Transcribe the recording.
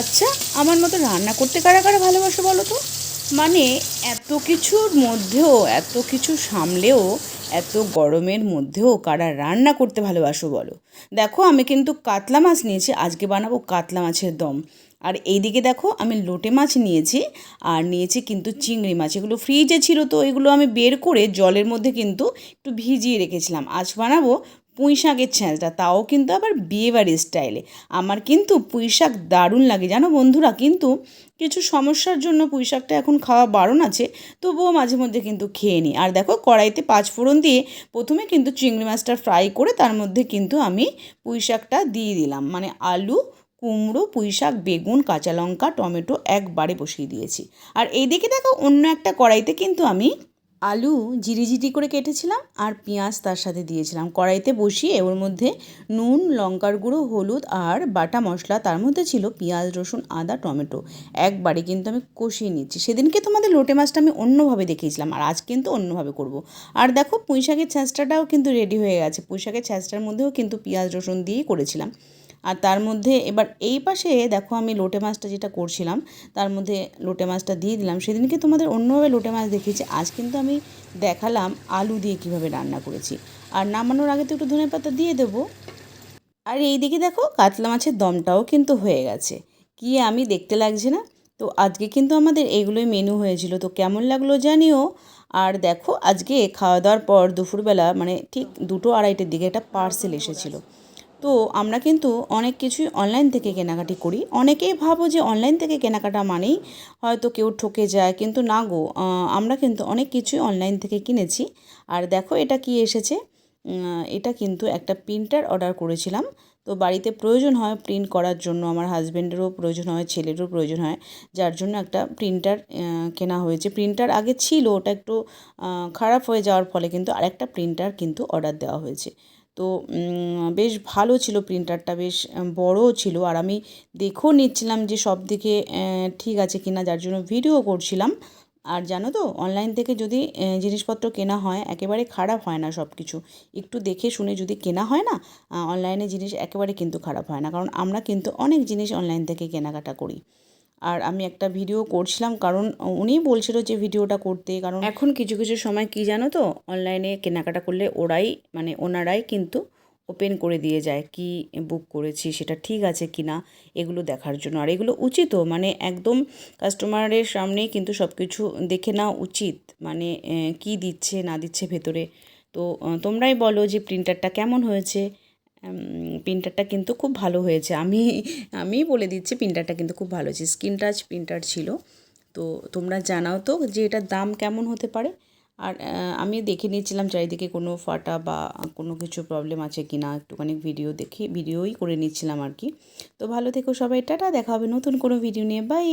আচ্ছা আমার মতো রান্না করতে কারা কারা ভালোবাসো বলো তো? মানে এত কিছুর মধ্যেও, এত কিছু সামলেও, এত গরমের মধ্যেও কারা রান্না করতে ভালোবাসো বলো? দেখো, আমি কিন্তু কাতলা মাছ নিয়েছি, আজকে বানাবো কাতলা মাছের দম। আর এইদিকে দেখো, আমি লোটে মাছ নিয়েছি, আর নিয়েছি কিন্তু চিংড়ি মাছ। এগুলো ফ্রিজে ছিল তো, এগুলো আমি বের করে জলের মধ্যে কিন্তু একটু ভিজিয়ে রেখেছিলাম। আজ বানাবো পুঁই শাকের ছ্যাঁচটা তাও কিন্তু আবার বিয়েবাড়ির স্টাইলে। আমার কিন্তু পুঁই শাক দারুণ লাগে। জানো বন্ধুরা, কিন্তু কিছু সমস্যার জন্য পুঁই শাকটা এখন খাওয়া বারণ আছে, তবুও মাঝে মধ্যে কিন্তু খেয়ে নিই। আর দেখো, কড়াইতে পাঁচ ফোড়ন দিয়ে প্রথমে কিন্তু চিংড়ি মাছটা ফ্রাই করে তার মধ্যে কিন্তু আমি পুঁই শাকটা দিয়ে দিলাম। মানে আলু, কুমড়ো পুঁই শাক বেগুন, কাঁচা লঙ্কা, টমেটো একবারে বসিয়ে দিয়েছি। আর এইদিকে দেখো, অন্য একটা কড়াইতে কিন্তু আমি আলু জিরি করে কেটেছিলাম আর পেঁয়াজ তার সাথে দিয়েছিলাম। কড়াইতে বসিয়ে ওর মধ্যে নুন, লঙ্কার গুঁড়ো, হলুদ আর বাটা মশলা, তার মধ্যে ছিল পেঁয়াজ, রসুন, আদা, টমেটো। একবারে কিন্তু আমি কষিয়ে নিচ্ছি। সেদিনকে তোমাদের লোটে মাছটা আমি অন্যভাবে দেখিয়েছিলাম আর আজ কিন্তু অন্যভাবে করব। আর দেখো পুঁই শাকের ছ্যাঁচটাটাও কিন্তু রেডি হয়ে গেছে। পুঁই শাকের ছ্যাঁচটার মধ্যেও কিন্তু পেঁয়াজ, রসুন দিয়েই করেছিলাম। আর তার মধ্যে এবার এই পাশে দেখো আমি লোটে মাছটা যেটা করছিলাম, তার মধ্যে লোটে মাছটা দিয়ে দিলাম। সেদিনকে তোমাদের অন্যভাবে লোটে মাছ দেখিয়েছি, আজ কিন্তু আমি দেখালাম আলু দিয়ে কীভাবে রান্না করেছি। আর নামানোর আগে তো একটু ধনে পাতা দিয়ে দেবো। আর এই দিকে দেখো কাতলা মাছের দমটাও কিন্তু হয়ে গেছে। কি আমি দেখতে লাগছে না? তো আজকে কিন্তু আমাদের এইগুলোই মেনু হয়েছিল। তো কেমন লাগল জানিও। আর দেখো আজকে খাওয়া দাওয়ার পর দুপুরবেলা মানে ঠিক দুটো আড়াইটের দিকে একটা পার্সেল এসেছিল। তো আমরা কিন্তু অনেক কিছুই অনলাইন থেকে কেনাকাটি করি। অনেকেই ভাবো যে অনলাইন থেকে কেনাকাটা মানেই হয়তো কেউ ঠকে যায়, কিন্তু না গো আমরা কিন্তু অনেক কিছুই অনলাইন থেকে কিনেছি। আর দেখো এটা কি এসেছে? এটা কিন্তু একটা প্রিন্টার অর্ডার করেছিলাম। তো বাড়িতে প্রয়োজন হয় প্রিন্ট করার জন্য, আমার হাজব্যান্ডেরও প্রয়োজন হয়, ছেলেরও প্রয়োজন হয়, যার জন্য একটা প্রিন্টার কেনা হয়েছে। প্রিন্টার আগে ছিল, ওটা একটু খারাপ হয়ে যাওয়ার ফলে কিন্তু আরেকটা প্রিন্টার কিন্তু অর্ডার দেওয়া হয়েছে। তো বেশ ভালো ছিল প্রিন্টারটা বেশ বড়ও ছিল। আর আমি দেখেও নিচ্ছিলাম যে সব দিকে ঠিক আছে কিনা, যার জন্য ভিডিও করছিলাম। আর জানো তো অনলাইন থেকে যদি জিনিসপত্র কেনা হয়, একেবারে খারাপ হয় না সব কিছু একটু দেখে শুনে যদি কেনা হয় না অনলাইনে জিনিস একেবারে কিন্তু খারাপ হয় না। কারণ আমরা কিন্তু অনেক জিনিস অনলাইন থেকে কেনাকাটা করি। আর আমি একটা ভিডিও করছিলাম, কারণ উনি বলছিল যে ভিডিওটা করতে, কারণ এখন কিছু কিছু সময় কি জানো তো? অনলাইনে কেনাকাটা করলে ওরাই মানে ওনারাই কিন্তু ওপেন করে দিয়ে যায় কি বুক করেছি, সেটা ঠিক আছে কি না, এগুলো দেখার জন্য। আর এগুলো উচিতও মানে একদম কাস্টমারের সামনেই কিন্তু সব কিছু দেখে নেওয়া উচিত মানে কি দিচ্ছে, না দিচ্ছে ভেতরে। তো তোমরাই বলো যে প্রিন্টারটা কেমন হয়েছে প্রিন্টারটা কিন্তু খুব ভালো হয়েছে। আমি আমি বলে দিচ্ছি প্রিন্টারটা কিন্তু খুব ভালো হয়েছে। স্ক্রিন টাচ প্রিন্টার ছিল। তো তোমরা জানাও তো যে এটার দাম কেমন হতে পারে। আর আমি দেখে নিয়েছিলাম চারিদিকে কোনো ফাটা বা কোনো কিছু প্রবলেম আছে কি না একটুখানি ভিডিও দেখে ভিডিওই করে নিচ্ছিলাম আর কি। তো ভালো থেকো সবাই, টাটা। দেখা হবে নতুন কোনো ভিডিও নিয়ে। বাই